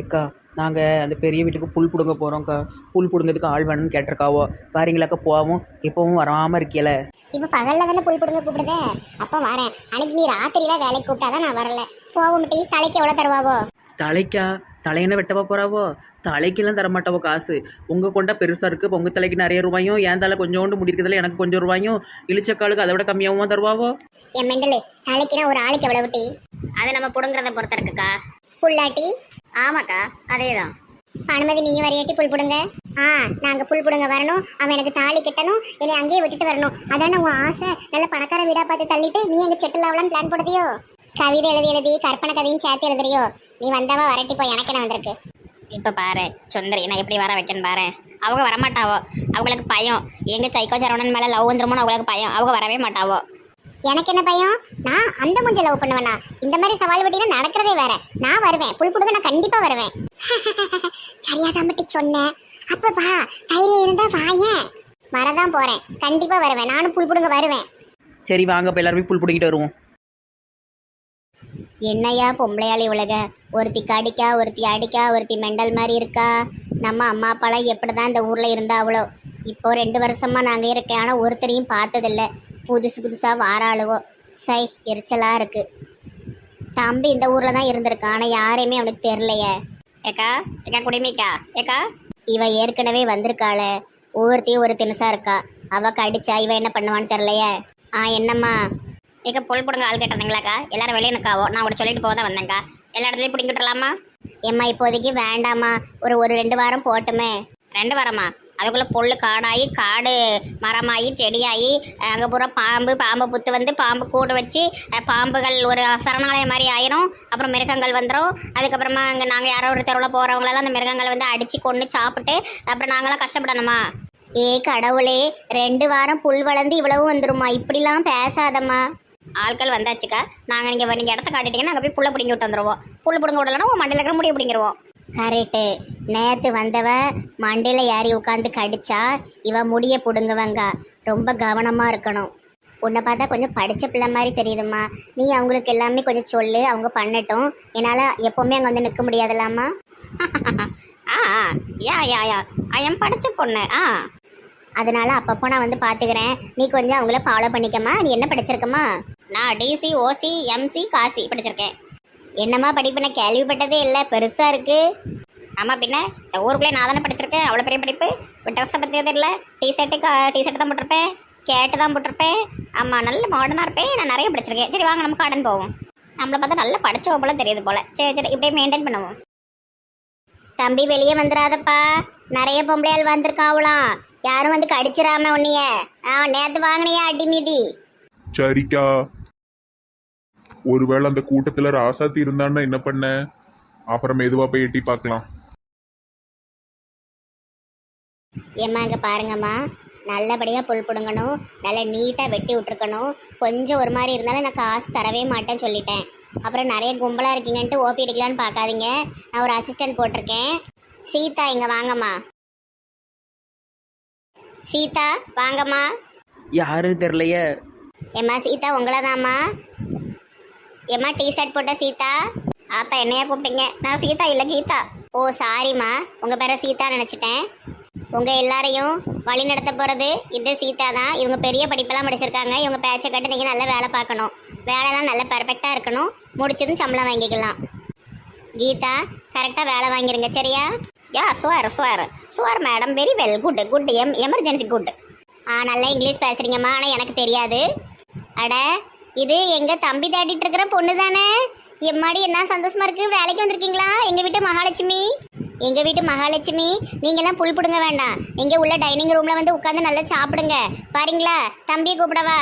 ஏக்கா நாங்கள் அந்த பெரிய வீட்டுக்கு புல் பிடுங்க போகிறோம்க்கா புல் பிடுங்கிறதுக்கு ஆள் வேணும்னு கேட்டிருக்காவோ. பாருங்களாக்கா போவோம் இப்போவும் வராமல் இருக்கியல. இப்ப பகல்ல தானே புல் பிடுங்க கூப்பிடுதே? அப்ப வரேன். அன்னைக்கு நீ ராத்திரியில வேலைக்கு கூப்பிட்டாதான் நான் வரல. போவோம் டி. தலைக்கு எவ்வளவு தருவாவோ? தலைக்கா? தலையென்ன வெட்டவா போகிறாவோ தலைக்கெல்லாம் தரமாட்டாவோ காசு? உங்கள் கொண்டா பெருசாக இருக்குது உங்கள் தலைக்கு நிறைய ரூபாயும் என் தலை கொஞ்சோண்டு முடிக்கிறதுல எனக்கு கொஞ்சம் ரூபாயும் இழிச்சக்காலுக்கு அதை விட கம்மியாகவும் தருவாவோ? என் மெண்டலு தலைக்குனா ஒரு ஆளுக்கு எவ்வளவு டி? அது நம்ம புடுங்குறத பொறுத்த இருக்குக்கா. புல்லாட்டி ஆமாக்கா அதே தான் அனுமதி நீயும் வரையாட்டி புல் பிடுங்க. ஆ நாங்க புல் பிடுங்க வரணும். அவன் எனக்கு தாலி கட்டணும். என்னை அங்கேயே விட்டுட்டு வரணும். அதான உன் ஆசை? நல்ல பணக்கார வீடா பார்த்து தள்ளிட்டு நீ எங்க செட்டில் ஆகலாம்னு பிளான் போடுதியோ கவிதை எழுதி எழுதி கற்பனை கதையும் சேர்த்து எழுதுறியோ? நீ வந்தவா வரட்டி போய் எனக்கு என்ன வந்திருக்கு? இப்போ பாரு சுந்தரி நான் எப்படி வர வைக்கன்னு பாரு. அவங்க வரமாட்டாவோ? அவங்களுக்கு பயம். எங்க சைக்கோ சரவணன் மேல லவ் வந்துருமோன்னு அவங்களுக்கு பயம். அவங்க வரவே மாட்டாவோ? எனக்கு என்ன பயம்? நான் அந்த முஞ்ச லவ் பண்ணுவேனா இந்த மாதிரி சவால் வெட்டினா நடக்கிறதே வேற. நான் வருவேன். புல் பிடுங்க நான் கண்டிப்பா வருவேன். சரியாதான் மட்டும் சொன்னேன் அப்ப வா. தைரியம் இருந்தா வாயேன் வரதான் போறேன். கண்டிப்பா வருவேன். நானும் புல் பிடுங்க வருவேன். சரி வாங்க இப்போ எல்லாருமே புல் பிடிக்கிட்டு வருவோம். என்னையா பொம்பளையாளி உலக? ஒருத்தி கடிக்கா ஒருத்தி அடிக்கா ஒருத்தி மெண்டல் மாதிரி இருக்கா? நம்ம அம்மா அப்பாலாம் எப்படி தான் இந்த ஊரில் இருந்தாவளோ இப்போ ரெண்டு வருஷமா நாங்கள் இருக்கேன். ஆனால் ஒருத்தரையும் பார்த்ததில்ல. புதுசு புதுசாக வாராளுவோ. சை எரிச்சலாக இருக்கு. தம்பி இந்த ஊரில் தான் இருந்திருக்கான். ஆனால் யாரையுமே அவனுக்கு தெரிலையே. ஏக்கா ஏக்கா குடிமிக்கா. ஏக்கா. இவ ஏற்கனவே வந்திருக்காளே. ஒவ்வொருத்தையும் ஒரு தினசா இருக்கா. அவ கடிச்சா இவ என்ன பண்ணுவான்னு தெரிலையே. ஆ என்னம்மா? ஏக்கா புல் பிடுங்க ஆள் கேட்டிருந்தீங்களாக்கா எல்லாரும் வெளியே நிற்காவோ நான் கூட சொல்லிட்டு போக தான் வந்தேங்க்கா எல்லா இடத்துலையும் பிடிங்கிட்டுலாமா ஏம்மா இப்போதைக்கு வேண்டாம்மா. ஒரு ஒரு ரெண்டு வாரம் போட்டுமே. ரெண்டு வாரமா? அதுக்குள்ளே புல் காடாகி காடு மரமாகி செடியாகி அங்கே பூரா பாம்பு பாம்பு புத்து வந்து பாம்பு கூடு வச்சு பாம்புகள் ஒரு சரணாலயம் மாதிரி ஆயிரும். அப்புறம் மிருகங்கள் வந்துடும் அதுக்கப்புறமா அங்கே நாங்கள் யாரோ ஒரு தெருவில் போகிறவங்களெல்லாம் அந்த மிருகங்களை வந்து அடித்து கொண்டு சாப்பிட்டு அப்புறம் நாங்களாம் கஷ்டப்படணுமா? ஏ கடவுளே ரெண்டு வாரம் புல் வளர்ந்து இவ்வளவு வந்துருமா? இப்படிலாம் பேசாதம்மா. ஆட்கள் வந்தாச்சுக்கா. நாங்கள் நீங்கள் நீங்கள் இடத்த காட்டிட்டீங்கன்னா நாங்கள் போய் புல்லை பிடிங்கி விட்டு வந்துடுவோம் புல் பிடுங்க விடலன்னா உங்கள் மண்டையில் இருக்கிற முடிய பிடிங்கிருவோம். கரெக்டு நேற்று வந்தவ மண்டையில் ஏறி உட்காந்து கடிச்சா இவ முடிய பிடுங்குவங்க. ரொம்ப கவனமாக இருக்கணும். உன்னை பார்த்தா கொஞ்சம் படித்த பிள்ளை மாதிரி தெரியுதும்மா. நீ அவங்களுக்கு எல்லாமே கொஞ்சம் சொல்லு அவங்க பண்ணட்டும். என்னால் எப்போவுமே அங்கே வந்து நிற்க முடியாதுல்லாமா ஆ ஆ, யா யா யா. ஐயம் படித்த பொண்ணு. ஆ. அதனால அப்பப்போ நான் வந்து பார்த்துக்கிறேன் நீ கொஞ்சம் அவங்கள ஃபாலோ பண்ணிக்கம்மா. நீ என்ன படிச்சிருக்கம்மா? நான் டிசி ஓசி எம்சி காசி படிச்சிருக்கேன். என்னம்மா படிப்பு நான் கேள்விப்பட்டதே இல்லை பெருசாக இருக்குது ஆமாம் பின்ன இந்த ஊருக்குள்ளே நான் தானே படிச்சிருக்கேன் அவ்வளோ பெரிய படிப்பு. ட்ரெஸ்ஸை பற்றி எதுவும் இல்லை டிஷர்ட்டு டிஷர்ட் தான் போட்டிருப்பேன் கேட்டு தான் போட்டிருப்பேன். ஆமாம் நல்ல மாடர்னாக இருப்பேன். நான் நிறைய படிச்சிருக்கேன். சரி வாங்க நம்ம கார்டன் போவோம். நம்மளை பார்த்தா நல்லா படிச்சவ போல தெரியுது போல். சரி சரி இப்படியே மெயின்டைன் பண்ணுவோம். தம்பி வெளியே வந்துடாதப்பா. நிறைய பொம்பளையால் வந்திருக்காவலாம் யாரும் வந்து கடிச்சிடாம உன்னைய. ஆ வாங்கினியா அடிமீதி. சரிக்கா. ஒருவேளை அந்த கூட்டத்துல ராசாத்தி இருந்தான்னா என்ன பண்ண? அப்புறம் மெதுவா போய் எட்டி பார்க்கலாம். ஏம்மா இங்கே பாருங்கம்மா. நல்லபடியாக புல் பிடுங்கணும். நல்லா நீட்டாக வெட்டி விட்ருக்கணும் கொஞ்சம் ஒரு மாதிரி இருந்தாலும் நான் காசு தரவே மாட்டேன்னு சொல்லிட்டேன். அப்புறம் நிறைய கும்பலாக இருக்கீங்கன்ட்டு ஓபி அடிக்கலான்னு பார்க்காதீங்க. நான் ஒரு அசிஸ்டன்ட் போட்டிருக்கேன். சீதா இங்கே வாங்கம்மா. சீதா வாங்கம்மா. யாருன்னு தெரிலையே ஏம்மா சீதா உங்களை ஏம்மா ஏம்மா டிஷர்ட் போட்ட சீதா? ஆத்தா என்னையா கூப்பிட்டீங்க? நான் சீதா இல்லை கீதா. ஓ சாரிம்மா உங்கள் பேரை சீதா நினச்சிட்டேன். உங்கள் எல்லாரையும் வழி நடத்த போகிறது இந்த சீதா தான். இவங்க பெரிய படிப்பெல்லாம் படிச்சிருக்காங்க இவங்க பேச்சை கட்டு நீங்கள் நல்லா வேலை பார்க்கணும். வேலைலாம் நல்லா பர்ஃபெக்டாக இருக்கணும். முடிச்சதும் சம்பளம் வாங்கிக்கலாம். கீதா கரெக்டாக வேலை வாங்கிருங்க சரியா? யா சுவர் சுவர் சுவார் madam very well good good M emergency good ஆ நல்லா இங்கிலீஷ் பேசுகிறீங்கம்மா ஆனால் எனக்கு தெரியாது. அட இது எங்க தம்பி தேடிட்டு இருக்கிற பொண்ணு தானே? எம்மாடி என்ன சந்தோஷமா இருக்கு? வேலைக்கு வந்திருக்கீங்களா? எங்க வீட்டு மகாலட்சுமி. எங்க வீட்டு மகாலட்சுமி நீங்கெல்லாம் புல் பிடுங்க வேண்டாம். இங்க உள்ள டைனிங் ரூம்ல வந்து உட்காந்து நல்லா சாப்பிடுங்க. பாருங்களா தம்பியை கூப்பிடவா?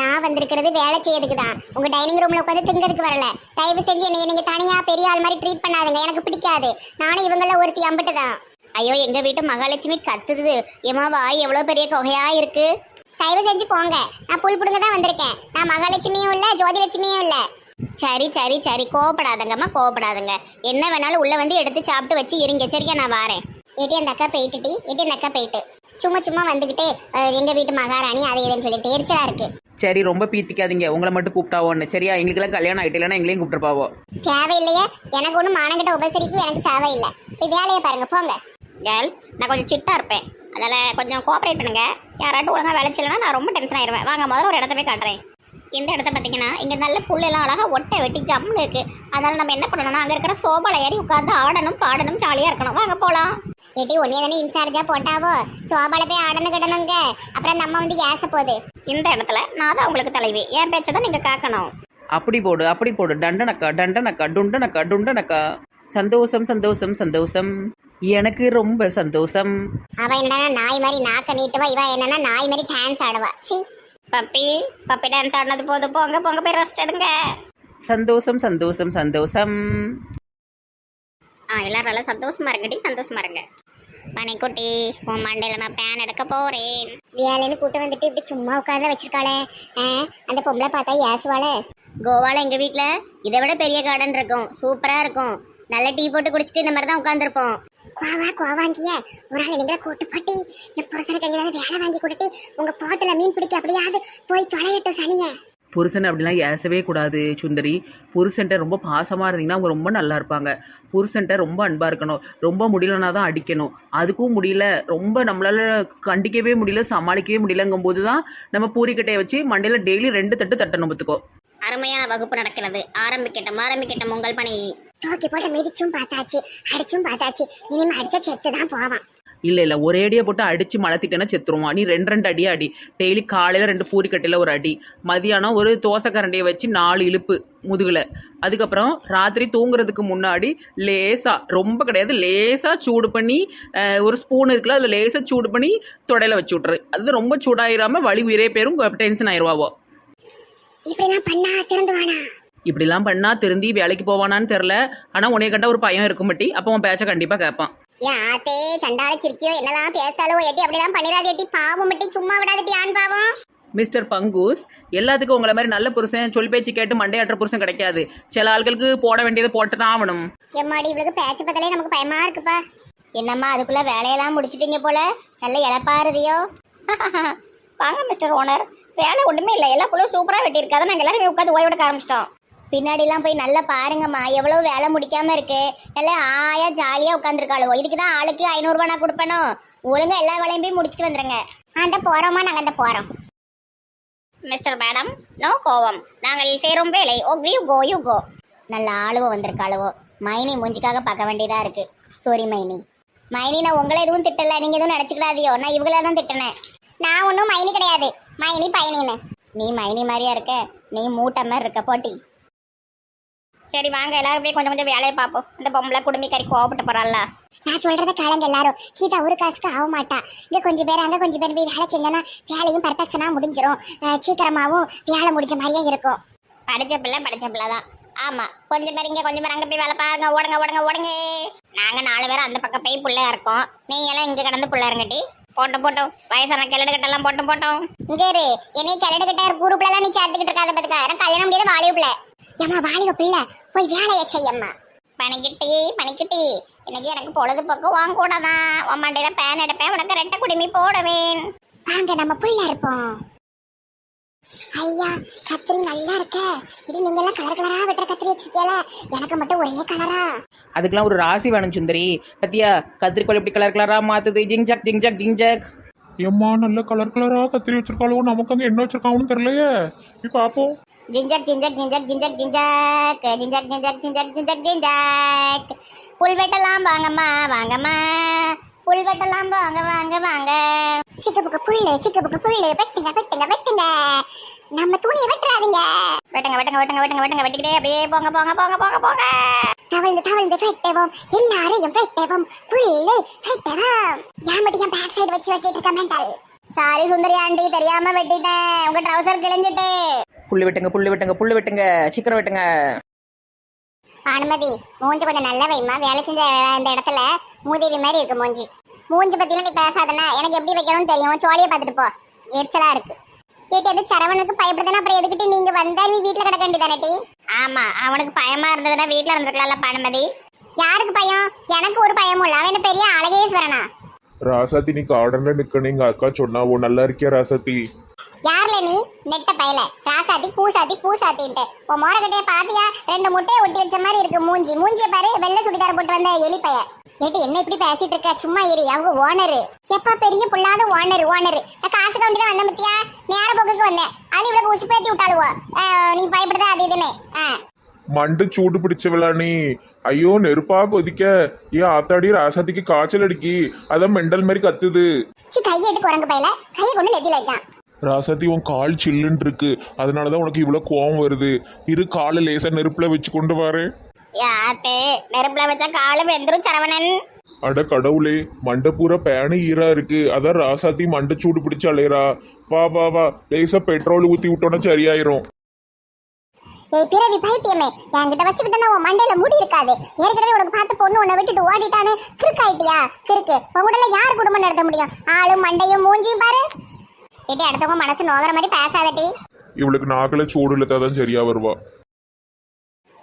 நான் வந்திருக்கிறது வேலை செய்யறதுக்கு தான். உங்க டைனிங் ரூம்ல உட்காந்து திங்கிறதுக்கு வரல. தயவு செஞ்சு என்னை நீங்க தனியா பெரிய ஆள் மாதிரி ட்ரீட் பண்ணாதுங்க. எனக்கு பிடிக்காது. நானும் இவங்கள ஒருத்தி அம்பிட்டு தான். ஐயோ எங்க வீட்டு மகாலட்சுமி கத்துது. ஏமா வாய் எவ்வளோ பெரிய கொகையா இருக்கு? தயவு செஞ்சு போங்க. நான் புல் பிடுங்க தான் வந்திருக்கேன். நான் மகாலட்சுமியும் இல்ல ஜோதிலட்சுமியும் இல்ல. சரி சரி சரி. கோவப்படாதங்கம்மா கோவப்படாதங்க. என்ன வேணாலும் உள்ள வந்து எடுத்து சாப்பிட்டு வச்சு இருங்க. சரியா நான் வாரேன். ஏட்டி அந்த அக்கா போயிட்டுட்டி ஏட்டி அந்த அக்கா போயிட்டு. சும்மா சும்மா வந்துக்கிட்டு அஹ், எங்க வீட்டு மகாராணி அது இதுன்னு சொல்லிட்டு எரிச்சலா இருக்கு. சரி ரொம்ப பீத்திக்காதீங்க. உங்களை மட்டும் கூப்பிட்டாவோன்னு. சரியா எங்களுக்கெல்லாம் கல்யாணம் ஆகிட்டு இல்லைன்னா எங்களையும் கூப்பிட்டுருப்பாவோ? தேவையில்லையே. எனக்கு ஒன்றும் மானங்கிட்ட உபசரிப்பு எனக்கு தேவையில்லை. போய் வேலையை பாருங்க போங்க. கேர்ள்ஸ் நான் கொஞ்சம் சிட்டா இருப்பேன். அதனால் கொஞ்சம் கோஆப்ரேட் பண்ணுங்க. யாராட்டும் ஒழுங்காக வேலைச்சில்லைன்னா நான் ரொம்ப டென்ஷன் ஆயிடுவேன் வாங்க முதல்ல ஒரு இடத்த போய் காட்டுறேன். இந்த இடத்த பார்த்தீங்கன்னா இங்கே நல்ல புல்லெல்லாம் அழகாக ஒட்டை வெட்டி ஜம்னு இருக்குது அதனால் நம்ம என்ன பண்ணணும்னா அங்கே இருக்கிற சோபால ஏறி உட்காந்து ஆடணும் பாடணும் ஜாலியாக இருக்கணும். வாங்க போகலாம் ஏட்டி ஒன்றே தானே இன்சார்ஜாக போட்டாவோ? சோபால போய் ஆடணும் கிடணுங்க. அப்புறம் நம்ம வந்து ஏச போகுது. இந்த இடத்துல நான் தான் உங்களுக்கு தலைவி. என் பேச்சை தான் நீங்கள் காக்கணும். அப்படி போடு அப்படி போடு. டண்டனக்கா டண்டனக்கா டுண்டனக்கா டுண்டனக்கா சந்தோஷம் சந்தோஷம் சந்தோஷம். எனக்கு ரொம்ப சந்தோஷம். அவ என்னன்னா நாய் மாதிரி நாக்க நீட்டுவா இவ என்னன்னா நாய் மாதிரி டான்ஸ் ஆடுவா. சி. பப்பி பப்பி டான்ஸ் ஆடினது போதும் போங்க போங்க போய் ரெஸ்ட் எடுங்க. சந்தோஷம் சந்தோஷம் சந்தோஷம். ஆ எல்லாரும் நல்லா சந்தோஷமா இருங்கடி சந்தோஷமா இருங்க. பனிக்குட்டி உன் மண்டையில நான் பேன் எடுக்க போறேன். வேலைன்னு கூட்டு வந்துட்டு இப்படி சும்மா உட்கார்ந்து வச்சிருக்காளே. ஆ, அந்த பொம்பளை பார்த்தா ஏசுவாளே. கோவால எங்க வீட்ல இதை விட பெரிய கார்டன் இருக்கும். சூப்பரா இருக்கும். நல்ல டீ போட்டு குடிச்சிட்டு இந்த மாதிரி தான் உட்காந்துருப்போம் கோவா கோவாங்கிய ஒரு ஆள் நீங்களே கூட்டு போட்டு. என் புருஷனுக்கு எங்கேயாவது வேலை வாங்கி கொடுத்து உங்க போட்டுல மீன் பிடிக்க அப்படியாவது போய் தொலையட்டும் சனிய. புருஷன் அப்படிலாம் ஏசவே கூடாது சுந்தரி. புருஷன்ட்ட ரொம்ப பாசமாக இருந்தீங்கன்னா அவங்க ரொம்ப நல்லா இருப்பாங்க. புருஷன்ட்ட ரொம்ப அன்பாக இருக்கணும். ரொம்ப முடியலனா தான் அடிக்கணும். அதுக்கும் முடியல. ரொம்ப நம்மளால கண்டிக்கவே முடியல சமாளிக்கவே முடியலங்கும்போது தான் நம்ம பூரிக்கட்டையை வச்சு மண்டையில் டெய்லி ரெண்டு தட்டு தட்டணும் பார்த்துக்கோ. அருமையான வகுப்பு நடக்கிறது. ஆரம்பிக்கட்டும் ஆரம்பிக்கட்டும் உங்கள் பணி. தூக்கி போட்டு மிதிச்சும் பார்த்தாச்சு அடிச்சும் பார்த்தாச்சு. இனிமே அடிச்சா செத்து தான் போவான். இல்லை இல்லை ஒரே அடியை போட்டு அடித்து மலத்திட்டேன்னா செத்துருவான். நீ ரெண்டு ரெண்டு அடியாக அடி. டெய்லி காலையில் ரெண்டு பூரிக்கட்டையில் ஒரு அடி. மதியானம் ஒரு தோசை கரண்டியை வச்சு நாலு இழுப்பு முதுகில். அதுக்கப்புறம் ராத்திரி தூங்குறதுக்கு முன்னாடி லேசாக ரொம்ப கிடையாது லேசாக சூடு பண்ணி ஒரு ஸ்பூன் இருக்குல்ல அதில் லேசாக சூடு பண்ணி தொடையில வச்சு விட்ரு அது ரொம்ப சூடாயிராம வலி உயிரே பேரும் டென்ஷன் ஆயிடுவாவோ இப்படிலாம் பண்ணா திறந்துவானா? இப்படிலாம் பண்ணால் திருந்தி வேலைக்கு போவானான்னு தெரில ஆனால் உன்னைய கட்ட ஒரு பையன் இருக்கும் மட்டி அப்போ உன் பேச்சை கண்டிப்பாக கேட்பான் ஏன் ஆத்தே சண்டால சிரிக்கியோ என்னெல்லாம் பேசாலோ எட்டி அப்படிலாம் பண்ணிடாது எட்டி பாவம் மட்டி சும்மா விடாதட்டி ஆண் பாவம். மிஸ்டர் பங்கூஸ் எல்லாத்துக்கும் உங்களை மாதிரி நல்ல புருஷன் சொல் பேச்சு கேட்டு மண்டையாற்ற புருஷன் கிடைக்காது. சில ஆட்களுக்கு போட வேண்டியதை போட்டு தான் ஆகணும். எம்மாடி இவளுக்கு பேச்சு பார்த்தாலே நமக்கு பயமா இருக்குப்பா. என்னம்மா அதுக்குள்ள வேலையெல்லாம் முடிச்சிட்டீங்க போல? நல்ல இழப்பாருதியோ வாங்க மிஸ்டர் ஓனர். வேலை ஒண்ணுமே இல்லை. எல்லா புள்ளும் சூப்பரா வெட்டியிருக்காத. நாங்கள் எல்லாரும் உட்காந்து ஓய்வெடுக்க ஆரம்பிச்சிட்டோம். பின்னாடிலாம் போய் நல்லா பாருங்கம்மா எவ்வளோ வேலை முடிக்காம இருக்கு. நல்லா ஆயா ஜாலியா உட்காந்துருக்காளோ இதுக்கு தான் ஆளுக்கு ஐநூறுரூவா நான் கொடுப்பேனோ. ஒழுங்கா எல்லா வேலையும் போய் முடிச்சிட்டு வந்துருங்க. அந்த போறோமா நாங்கள் அந்த போறோம். மிஸ்டர் மேடம் நோ கோவம். நாங்கள் சேரும் வேலை. ஓ யூ கோ யூ கோ நல்ல ஆளுவோ வந்திருக்காளுவோ. மைனி மூஞ்சிக்காக பார்க்க வேண்டியதாக இருக்கு. சாரி மைனி. மைனி நான் உங்களை எதுவும் திட்டல. நீங்கள் எதுவும் நினைச்சுக்கிடாதியோ. நான் இவங்கள தான் திட்டினேன். நான் ஒன்றும் மைனி கிடையாது. மைனி பயனின்னு நீ மைனி மாதிரியா இருக்க. நீ மூட்டை மாதிரி இருக்க போட்டி. சரி வாங்க. எல்லாரும் போய் கொஞ்சம் கொஞ்சம் வேலையை பார்ப்போம். இந்த பொம்பளை குடுமி கறி கோவப்பட்டு போறாள்ல. நான் சொல்றத காலங்க எல்லாரும். கீதா ஒரு காசுக்கு ஆக மாட்டா. இங்க கொஞ்சம் பேர் அங்க கொஞ்சம் பேர் போய் வேலை செஞ்சோன்னா வேலையும் பர்ஃபெக்ஷனா முடிஞ்சிரும். சீக்கிரமாவும் வேலை முடிஞ்ச மாதிரியே இருக்கும். படிச்ச பிள்ளை படிச்ச பிள்ளை தான் ஆமா. கொஞ்சம் பேர் இங்க கொஞ்சம் பேர் அங்க போய் வேலை பாருங்க. ஓடுங்க ஓடுங்க ஓடுங்க. நாங்க நாலு பேர் அந்த பக்கம் போய் புள்ளையா இருக்கோம். நீங்க எல்லாம் இங்க கிடந்து புள்ள இருங்கட்டி போட்டோம் போட்டோம். வயசான கிளடு கட்டெல்லாம் போட்டோம் போட்டோம். இங்க இரு. என்னை கிளடு கிட்ட குரூப்ல எல்லாம் நீ சேர்த்துக்கிட்டு இருக்காத பத்துக்கா. கல்யாணம் முடியாத வாலிப ஏம்மா வாலிப பிள்ளை போய் வேலையை செய்யம்மா. பனிக்கிட்டி பனிக்கிட்டி இன்னைக்கு எனக்கு பொழுதுபோக்கு வாங்க கூடாதான். உன் மண்டையில பேன் எடுப்பேன் உனக்கு ரெட்டை குடிமி போடுவேன். வாங்க நம்ம புள்ள இருப்போம். ஐயா கத்திரி நல்லா இருக்க. இது நீங்க எல்லாம் கலர் கலரா வெட்டுற கத்திரி வச்சிருக்கீல எனக்கு மட்டும் ஒரே கலரா அதுக்கெல்லாம் ஒரு ராசி வேணும் சுந்தரி. பத்தியா கத்திரிக்கோள் எப்படி கலர் கலராக மாற்றுது ஜிங்ஜாக் ஜிங்ஜாக் ஜிங்ஜாக் எம்மா நல்ல கலர் கலரா கத்திரி வச்சிருக்காளோ? நமக்கு அங்க என்ன வச்சிருக்காங்கன்னு தெரியலையே. போய் பாப்போம் ஜிஞ்சக் ஜிஞ்சக் ஜிஞ்சக் ஜிஞ்சக் ஜிஞ்சக் ஜிஞ்சக் ஜிஞ்சக் ஜிஞ்சக் ஜிஞ்சக் ஜிஞ்சக் புல் வெட்டலாம் வாங்கம்மா வாங்கம்மா. புல் வெட்டலாம் வாங்க வாங்க வாங்க. சிக்கப்புக்கு புல்லு சிக்கப்புக்கு புல்லு. வெட்டுங்க வெட்டுங்க வெட்டுங்க. நம்ம துணியை வெட்டுறாதீங்க. வெட்டுங்க வெட்டுங்க வெட்டுங்க வெட்டுங்க வெட்டுங்க. வெட்டிக்கிட்டே அப்படியே போங்க போங்க போங்க போங்க போங்க. தவழ்ந்து தவழ்ந்து வெட்டவும் எல்லாரையும் வெட்டவும் புல்லு வெட்டவும். ஏன் மட்டும் என் பேக் சைடு வச்சு வெட்டிட்டு இருக்க மெண்டல் சாரி சுந்தரி ஆண்டி தெரியாம வெட்டிட்டேன். உங்க ட்ரௌசர் கிழிஞ்சிட்டு. புல்லு வெட்டுங்க புல்லு வெட்டுங்க புல்லு வெட்டுங்க சீக்கிரம் வெட்டுங்க. அனுமதி மூஞ்சி கொஞ்சம் நல்ல வைமா வேலை செஞ்ச இந்த இடத்துல மூதேவி மாதிரி இருக்கு மூஞ்சி. மூஞ்சி பத்திலாம் நீ பேசாதனா எனக்கு எப்படி வைக்கணும்னு தெரியும். சோழியை பார்த்துட்டு போ. எரிச்சலா இருக்கு. கேட்டு எது சரவணுக்கு பயப்படுதுன்னா அப்புறம் எதுக்கிட்டு நீங்க வந்தா நீ வீட்டுல கிடக்க வேண்டியதானே ஆமா அவனுக்கு பயமா இருந்ததுன்னா வீட்டுல இருந்திருக்கலாம்ல பானுமதி யாருக்கு பயம்? எனக்கு ஒரு பயமும் இல்ல. அவன் என்ன பெரிய அழகேஸ்வரனா? ராசாத்தி நீ கார்டன்ல நிக்கணும் எங்க அக்கா சொன்னாவோ நல்லா இருக்கியா ராசாத்தி? யார்ல நீ? நெட்ட பயல. ராசாத்தி பூசாத்தி பூசாத்தின்ட்டு. உன் மோரக்கட்டைய பாத்தியா? ரெண்டு முட்டையை ஒட்டி வச்ச மாதிரி இருக்கு மூஞ்சி. மூஞ்சிய பாரு வெள்ளை சுடிதார் போட்டு வந்த எலி பைய ஏட்டு என்ன இப்படி பேசிட்டு இருக்க? சும்மா ஏறி அவங்க ஓனரு. எப்பா பெரிய புள்ளாத ஓனர் ஓனர். நான் காசு கவுண்டி தான் வந்தேன் பத்தியா? நேர போக்குக்கு வந்தேன். அது இவ்வளவு உசு பேத்தி விட்டாளுவோ? நீ பயப்படுதா? அது இதுன்னு. ஆ. மண்டு சூடு பிடிச்சவளா நீ? ஐயோ நெருப்பா கொதிக்க. ஏன் ஆத்தாடி ராசாத்திக்கு காய்ச்சல் அடிக்கி. அதான் மெண்டல் மாதிரி கத்துது. சி கையை எடுத்து குரங்கு பையல. கையை கொண்டு நெத்தியில வைக்கான். ராசாத்தி உன் கால் சில்லுன்னு இருக்கு அதனாலதான் உனக்கு இவ்வளோ கோவம் வருது. இரு காலை லேசா நெருப்புல வச்சு கொண்டு வரேன் யாத்தே நெருப்புல வச்சா காலு வெந்துரும் சரவணன். அட கடவுளே மண்டை பூரா பேனு ஈரா இருக்கு. அதான் ராசாத்தி மண்டை சூடு பிடிச்சு அலையறா. வா வா வா. லேசா பெட்ரோல் ஊத்தி விட்டோன்னா சரியாயிரும். ஏய் பிறவி பைத்தியமே. என்கிட்ட வச்சுக்கிட்டா உன் மண்டையில முடி இருக்காது. ஏற்கனவே உனக்கு பார்த்த பொண்ணு உன்னை விட்டுட்டு ஓடிட்டான்னு கிறுக்கு ஆயிட்டியா கிறுக்கு. உன் கூடல யார் குடும்பம் நடத்த முடியும்? ஆளும் மண்டையும் மூஞ்சியும் பாரு. ஏட்டி அடுத்தவங்க மனசு நோகிற மாதிரி பேசாதட்டி இவளுக்கு நாக்கில சூடு இழுத்தா தான் சரியா வருவா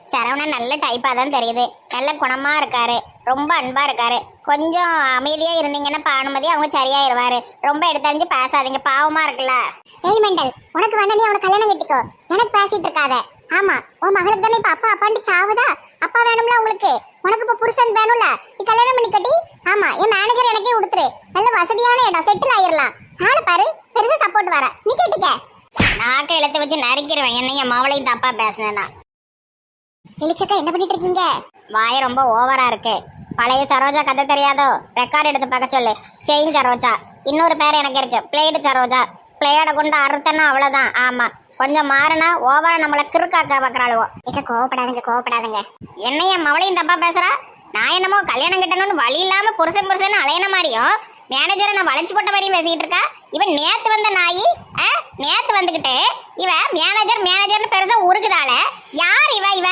சரவணன் நல்ல டைப்பா தான் தெரியுது நல்ல குணமா இருக்காரு ரொம்ப அன்பா இருக்காரு கொஞ்சம் அமைதியா இருந்தீங்கன்னா பானுமதி அவங்க சரியாயிருவாரு ரொம்ப எடுத்தறிஞ்சு பேசாதீங்க பாவமா இருக்குல்ல ஏய் மெண்டல் உனக்கு வேணா நீ அவனை கல்யாணம் கட்டிக்கோ எனக்கு பேசிட்டு இருக்காத ஆமா உன் மகளுக்கு தானே இப்ப அப்பா அப்பான்ட்டு சாவுதா அப்பா வேணும்ல உங்களுக்கு உனக்கு இப்ப புருஷன் வேணும்ல நீ கல்யாணம் பண்ணி கட்டி ஆமா என் மேனேஜர் எனக்கே கொடுத்துரு நல்ல வசதியான இடம் செட்டில் ஆயிரலாம் ஆளு பாரு பெருசா சப்போர்ட் வர நீ கேட்டுக்க. நாக்க இழுத்து வச்சு நறுக்கிடுவேன் என்னைய மாவளையும் தப்பா பேசினேன்னா. எலிச்சக்கா என்ன பண்ணிட்டு இருக்கீங்க? வாய ரொம்ப ஓவரா இருக்கு. பழைய சரோஜா கதை தெரியாதோ? ரெக்கார்ட் எடுத்து பார்க்க சொல்லு. செயின் சரோஜா. இன்னொரு பேர் எனக்கு இருக்கு. பிளேடு சரோஜா. பிளேடை கொண்டு அறுத்தனா அவ்வளவுதான். ஆமா. கொஞ்சம் மாறினா ஓவரா நம்மள கிறுக்காக்க பார்க்கறாளுவோ ஏக்கா கோவப்படாதுங்க கோவப்படாதுங்க. என்னைய மவளையும் தப்பா பேசுறா? நான் என்னமோ கல்யாணம் கட்டணும்னு வழி இல்லாம புருஷன் புருஷன் அலையன மாதிரியும் மேனேஜரை நான் வளைச்சு போட்ட மாதிரியும் பேசிக்கிட்டு இருக்கா? இவன் நேத்து வந்த நாயி நேத்து வந்துகிட்டு இவ மேனேஜர் மேனேஜர்னு பெருசா உருக்குதால யார் இவ இவ?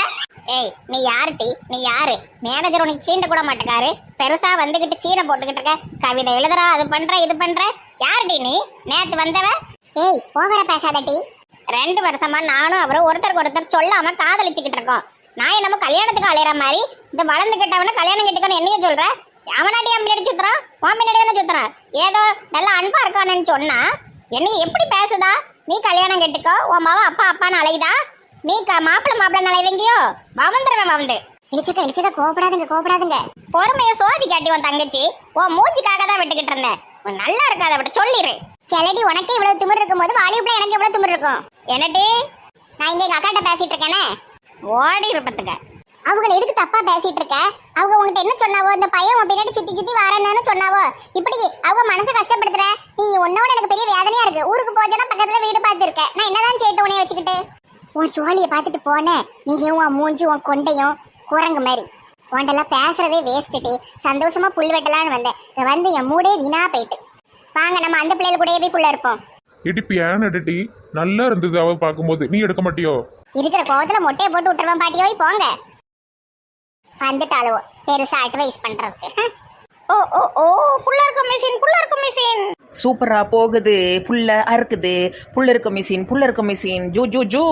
ஏய் நீ யாருட்டி? நீ யாரு? மேனேஜர் உனக்கு சீண்ட கூட மாட்டேக்காரு. பெருசா வந்துகிட்டு சீனை போட்டுக்கிட்டு இருக்க. கவிதை எழுதுறா அது பண்ற இது பண்ற. யாருடி நீ? நேத்து வந்தவ? ஏய் ஓவரா பேசாதட்டி ரெண்டு வருஷமா நானும் அவரும் ஒருத்தருக்கு ஒருத்தர் சொல்லாம காதலிச்சுக்கிட்டு இருக்கோம். நான் என்னமோ கல்யாணத்துக்கு அலையிற மாதிரி இந்த வளர்ந்து கிட்டவன கல்யாணம் கட்டிக்கணும் என்னைய சொல்ற? அவனாட்டி என் பின்னாடி சுத்துறான் உன் பின்னாடி தானே சுத்துறான். ஏதோ நல்ல அன்பா இருக்கானேன்னு சொன்னா என்னை எப்படி பேசுதா? நீ கல்யாணம் கட்டிக்கோ உன் மாவ அப்பா அப்பான்னு அலையுதா? நீ க மாப்பிள்ள மாப்பிள்ள அலைவங்கியோ வவந்துருவேன் வவந்து. எலிச்சக்கா எலிச்சக்கா கோவப்படாதுங்க கோவப்படாதுங்க பொறுமைய சோதி காட்டி உன் தங்கச்சி உன் மூஞ்சிக்காக தான் விட்டுக்கிட்டு இருந்தேன். உன் நல்லா இருக்காத விட்டு சொல்லிடு கிளடி உனக்கே இவ்வளவு திமிர் இருக்கும்போது வாலிபுல எனக்கு எவ்வளவு திமிர் இருக்கும்? என்னடி? நான் இங்க எங்க அக்காட்ட பேசிட்டு இருக்கேனே? ஓடி இருப்பதுங்க அவங்கள எதுக்கு தப்பா பேசிட்டு இருக்க அவங்க உங்ககிட்ட என்ன சொன்னாவோ இந்த பையன் உன் பின்னாடி சுத்தி சுத்தி வரேன்னு சொன்னாவோ? இப்படி அவங்க மனசை கஷ்டப்படுத்துற? நீ உன்னோட எனக்கு பெரிய வேதனையா இருக்கு. ஊருக்கு போச்சனா பக்கத்துல வீடு பார்த்து நான் என்னதான் சேட்டு உனைய வச்சுக்கிட்டு? உன் சோழியை பார்த்துட்டு போனேன். நீயும் உன் மூஞ்சி உன் கொண்டையும் குரங்கு மாதிரி? உன்ட்டெல்லாம் பேசுறதே வேஸ்ட்டுட்டி சந்தோஷமா புல் வெட்டலான்னு வந்தேன். இங்க வந்து என் மூடே வீணா போயிட்டு. வாங்க நம்ம அந்த பிள்ளைகள் கூடயே போய் புள்ள இருப்போம். இடி பியான் நல்லா இருந்தது அவ பார்க்கும்போது. நீ எடுக்க மாட்டியோ? இருக்கிற கோவத்துல மொட்டையை போட்டு விட்டுருவேன் பாட்டியோய் போங்க. வந்துட்டாளுவோ. பெருசா அட்வைஸ் பண்றதுக்கு. ஓ ஓ ஓ புள்ள இருக்க மிஷின் புள்ள இருக்க மிஷின் சூப்பரா போகுது. புல்ல அறுக்குது. புல்ல இருக்க மிஷின் புல்ல இருக்க மிஷின் ஜூ ஜூ ஜூ.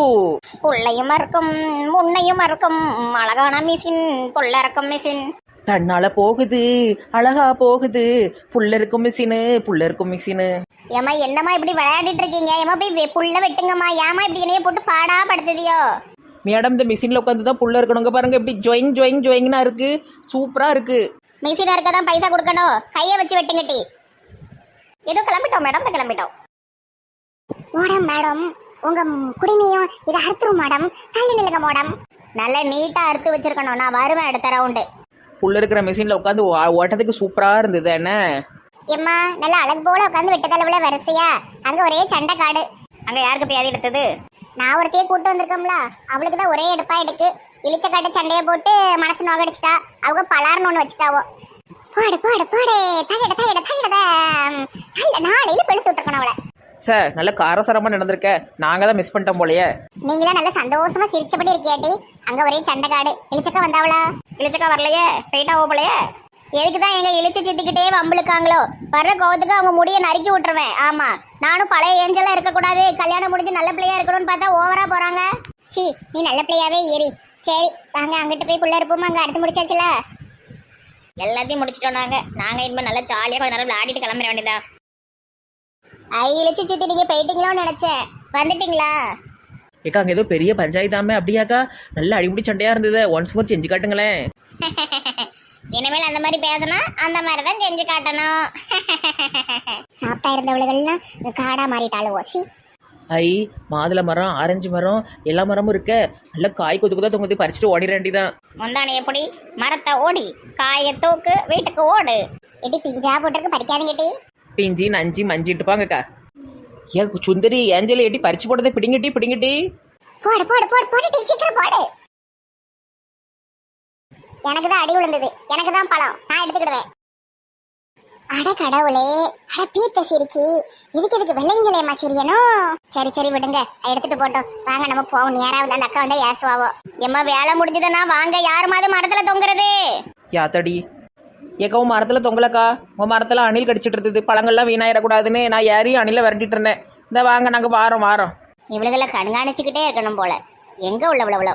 புள்ளையும் இருக்கும் முன்னையும் இருக்கும் அழகான மிஷின் புள்ள இருக்கும் மிஷின் தன்னால போகுது. அழகா போகுது. புல்ல இருக்கும் மிஷினு புல்ல இருக்கும் மிஷினு. ஏமா என்னம்மா இப்படி விளையாடிட்டு இருக்கீங்க? ஏமா போய் வெ- புல்ல வெட்டுங்கம்மா. ஏமா இப்படி என்னைய போட்டு பாடா படுத்துதியோ? மேடம் இந்த மிஷின்ல உட்காந்து தான் புல்ல இருக்கணுங்க பாருங்க. இப்படி ஜொயிங் ஜொயிங் ஜொயிங்னா இருக்கு. சூப்பரா இருக்கு. மிஷினா இருக்க தான் பைசா கொடுக்கணும். கையை வச்சு வெட்டுங்கட்டி ஏதோ கிளம்பிட்டோம் மேடம் இந்த கிளம்பிட்டோம். மேடம் மேடம் உங்க குடிமையும் இதை அறுத்துரும் மேடம். தள்ளி நில்லுங்க மேடம். நல்ல நீட்டா அறுத்து வச்சிருக்கணும். நான் வருவேன் அடுத்த ரவுண்டு புல்ல இருக்கிற மிஷினில் உட்காந்து ஓட்டத்துக்கு சூப்பரா இருந்தது என்ன எம்மா நல்லா அழகு போல உட்காந்து வெட்ட தலைவுல வரிசையா? அங்க ஒரே சண்டை காடு. அங்க யாருக்கு பேதி எடுத்தது நான் ஒருத்தையே கூட்டு வந்திருக்கோம்ல அவளுக்கு தான் ஒரே எடுப்பா எடுக்கு. இளிச்சக்காட்டு சண்டையை போட்டு மனசு நோகடிச்சிட்டா. அவங்க பலார்னு ஒன்று வச்சுட்டாவோ. பாடு பாடு பாடு. தகிட தகிட தகிட நல்ல நாளையில பெழுத்து விட்டுருக்கணும் அவளை. சார் நல்ல காரசாரமா நடந்திருக்க. நாங்க தான் மிஸ் பண்ணிட்டோம் போலயே. நீங்களாம் நல்ல சந்தோஷமா சிரிச்சபடி இருக்கியாட்டி. அங்க ஒரே சண்டை காடு இளிச்சக்கா வந்தாவளா? இளிச்சக்கா வரலையே? போயிட்டா போலையே எதுக்கு தான் எங்க இழிச்ச சித்திக்கிட்டே வம்பிழுக்காங்களோ? வர்ற கோவத்துக்கு அவங்க முடிய நறுக்கி விட்டுருவேன். ஆமா. நானும் பழைய ஏஞ்சலா இருக்கக்கூடாது. கல்யாணம் முடிஞ்சு நல்ல பிள்ளையா இருக்கணும்னு பார்த்தா ஓவரா போறாங்க. சி நீ நல்ல பிள்ளையாவே ஏறி. சரி வாங்க அங்கிட்டு போய் புள்ள இருப்போமா? அங்க அடுத்து முடிச்சாச்சுல? எல்லாத்தையும் முடிச்சிட்டோம் நாங்க. நாங்க இனிமே நல்லா ஜாலியா கொஞ்ச நேரம் விளையாடிட்டு கிளம்புற வேண்டியதா ஐ இழிச்சு சித்தி நீங்க போயிட்டீங்களோன்னு நினைச்சேன். வந்துட்டீங்களா? ஏக்கா அங்கே ஏதோ பெரிய பஞ்சாயத்தாமே அப்படியாக்கா? நல்ல அடிமுடி சண்டையாக இருந்தது. ஒன்ஸ் மோர் செஞ்சு காட்டுங்களேன். இனிமேல் அந்த மாதிரி பேசினா அந்த மாதிரி தான் செஞ்சு காட்டணும். சாப்பிட்டா இருந்தவளுகள்லாம் காடா மாறிட்டாளுவோ. சி. ஐ மாதுளை மரம் ஆரஞ்சு மரம் எல்லா மரமும் இருக்க. நல்ல காய் கொத்து கொத்தா தொங்குது பறிச்சுட்டு ஓடிட வேண்டியதான் முந்தானை எப்படி மரத்தை ஓடி காய தூக்கு வீட்டுக்கு ஓடு. எடி பிஞ்சா போட்டிருக்கு பறிக்காதீங்க பிஞ்சி நஞ்சி மஞ்சிட்டு பாங்கக்கா. ஏ சுந்தரி ஏஞ்சலி எட்டி பறிச்சு போட்டதை பிடிங்கட்டி பிடிங்கட்டி. போடு போடு போடு போடு டி சீக்கிரம் போடு. எனக்கு தான் அடி விழுந்தது. எனக்கு தான் பழம். நான் எடுத்துக்கிடுவேன். அட கடவுளே. அட பீத்த சிரிக்கி. இதுக்கு எதுக்கு வெள்ளைங்களையம்மா சிரியனும் சரி சரி விடுங்க. எடுத்துட்டு போட்டோம். வாங்க நம்ம போவோம். நேராவது அந்த அக்கா வந்தா ஏசுவாவோ. எம்மா வேலை முடிஞ்சதுன்னா வாங்க. யாருமாவது மரத்துல தொங்குறது? யாத்தடி? ஏக்கா உன் மரத்தில் தொங்கலக்கா? உன் மரத்தில் அணில் கடிச்சிட்டு இருந்தது. பழங்கள்லாம் வீணாயிடக்கூடாதுன்னு நான் ஏறி அணில விரட்டிட்டு இருந்தேன். இந்த வாங்க நாங்கள் வாரோம் வாரோம். இவளுகளை கண்காணிச்சுக்கிட்டே இருக்கணும் போல. எங்கே உள்ள இவ்வளோ